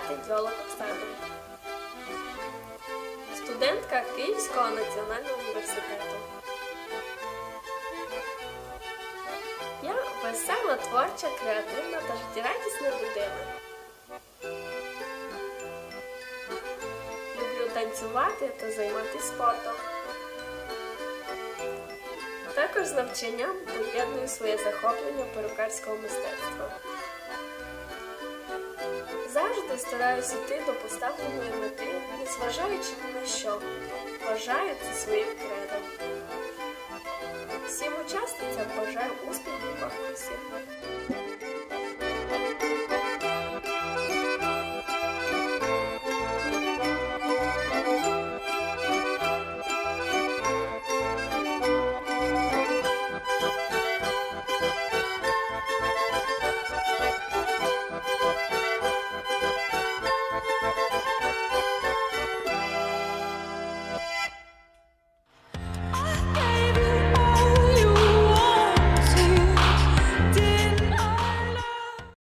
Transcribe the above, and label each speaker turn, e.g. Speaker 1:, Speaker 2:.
Speaker 1: звати Дзьолок Оксана. Студентка Київського національного університету. Я весела, творча, креативна та життєрадісна людина. Люблю танцювати та займатися спортом. Також з навчанням поєдную своє захоплення перукарського мистецтва. Завжди стараюся йти до поставленої мети, незважаючи ні на що. Вважаю це своїм кредом. Всім учасницям